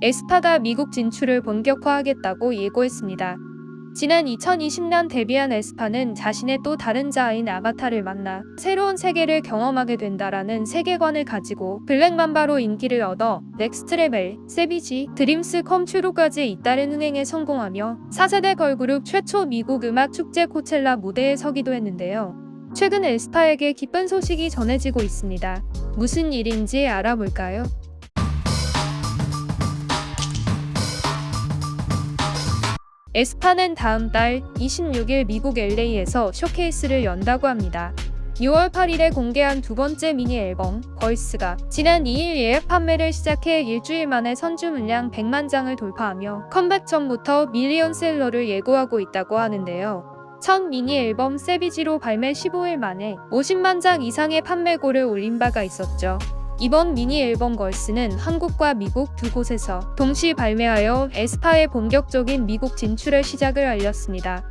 에스파가 미국 진출을 본격화하겠다고 예고했습니다. 지난 2020년 데뷔한 에스파는 자신의 또 다른 자아인 아바타를 만나 새로운 세계를 경험하게 된다라는 세계관을 가지고 블랙맘바로 인기를 얻어 넥스트 레벨, 세비지, 드림스 컴츄로까지 잇따른 흥행에 성공하며 4세대 걸그룹 최초 미국 음악 축제 코첼라 무대에 서기도 했는데요. 최근 에스파에게 기쁜 소식이 전해지고 있습니다. 무슨 일인지 알아볼까요? 에스파는 다음 달 26일 미국 LA에서 쇼케이스를 연다고 합니다. 6월 8일에 공개한 두 번째 미니 앨범 걸스가 지난 2일 예약 판매를 시작해 일주일 만에 선주 물량 100만 장을 돌파하며 컴백 전부터 밀리언셀러를 예고하고 있다고 하는데요. 첫 미니 앨범 세비지로 발매 15일 만에 50만 장 이상의 판매고를 올린 바가 있었죠. 이번 미니 앨범 걸스는 한국과 미국 두 곳에서 동시 발매하여 에스파의 본격적인 미국 진출의 시작을 알렸습니다.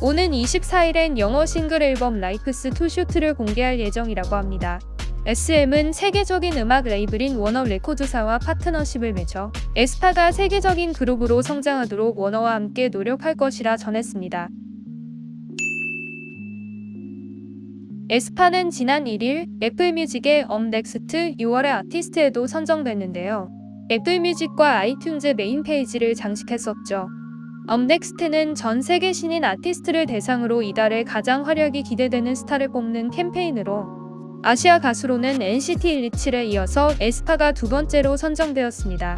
오는 24일엔 영어 싱글 앨범 라이프스 투 슈트를 공개할 예정이라고 합니다. SM은 세계적인 음악 레이블인 워너 레코드사와 파트너십을 맺어 에스파가 세계적인 그룹으로 성장하도록 워너와 함께 노력할 것이라 전했습니다. 에스파는 지난 1일 애플뮤직의 업넥스트 6월의 아티스트에도 선정됐는데요. 애플뮤직과 아이튠즈 메인 페이지를 장식했었죠. 업넥스트는 전 세계 신인 아티스트를 대상으로 이달에 가장 활약이 기대되는 스타를 뽑는 캠페인으로 아시아 가수로는 NCT 127에 이어서 에스파가 두 번째로 선정되었습니다.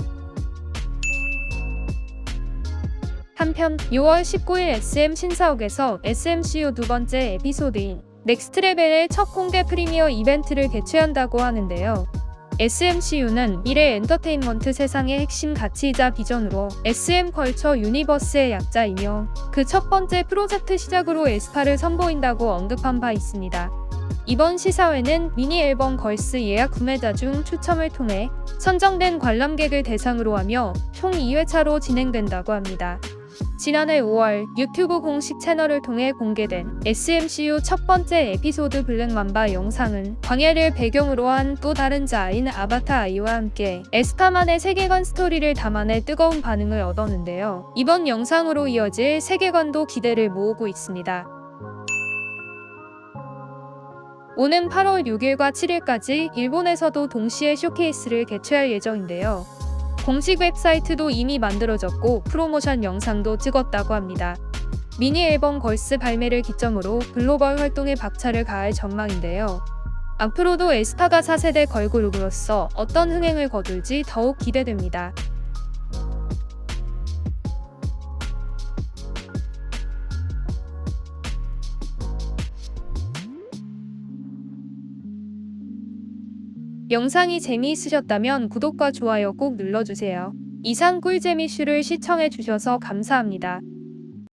한편 6월 19일 SM 신사옥에서 SMCU 두 번째 에피소드인 넥스트 레벨의 첫 공개 프리미어 이벤트를 개최한다고 하는데요. SMCU는 미래 엔터테인먼트 세상의 핵심 가치이자 비전으로 SM 컬처 유니버스의 약자이며 그 첫 번째 프로젝트 시작으로 에스파를 선보인다고 언급한 바 있습니다. 이번 시사회는 미니 앨범 걸스 예약 구매자 중 추첨을 통해 선정된 관람객을 대상으로 하며 총 2회차로 진행된다고 합니다. 지난해 5월 유튜브 공식 채널을 통해 공개된 SMCU 첫 번째 에피소드 블랙맘바 영상은 광야를 배경으로 한 또 다른 자아인 아바타 아이와 함께 에스파만의 세계관 스토리를 담아내 뜨거운 반응을 얻었는데요. 이번 영상으로 이어질 세계관도 기대를 모으고 있습니다. 오는 8월 6일과 7일까지 일본에서도 동시에 쇼케이스를 개최할 예정인데요. 공식 웹사이트도 이미 만들어졌고 프로모션 영상도 찍었다고 합니다. 미니 앨범 걸스 발매를 기점으로 글로벌 활동에 박차를 가할 전망인데요. 앞으로도 에스파가 4세대 걸그룹으로서 어떤 흥행을 거둘지 더욱 기대됩니다. 영상이 재미있으셨다면 구독과 좋아요 꼭 눌러주세요. 이상 꿀잼 이슈를 시청해주셔서 감사합니다.